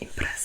impresa.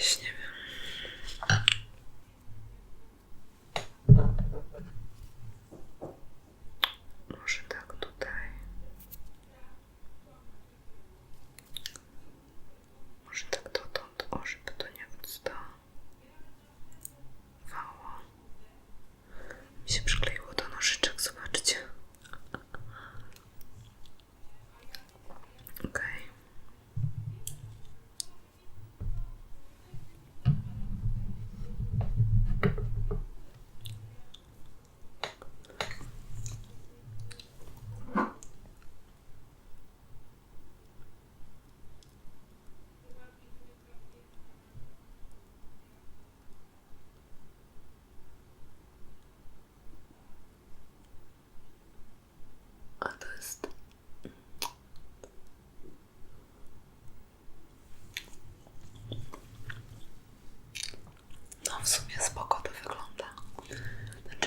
Jakieś nie wiem.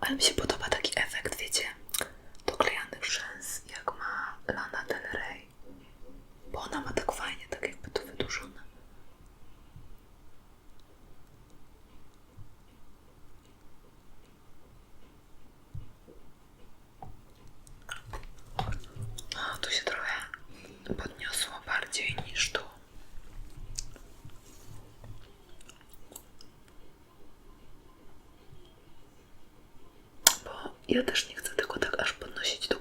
Ale mi się podoba taki efekt, wiecie, doklejanych rzęs, jak ma Lana Ja też nie chcę tego tak aż podnosić do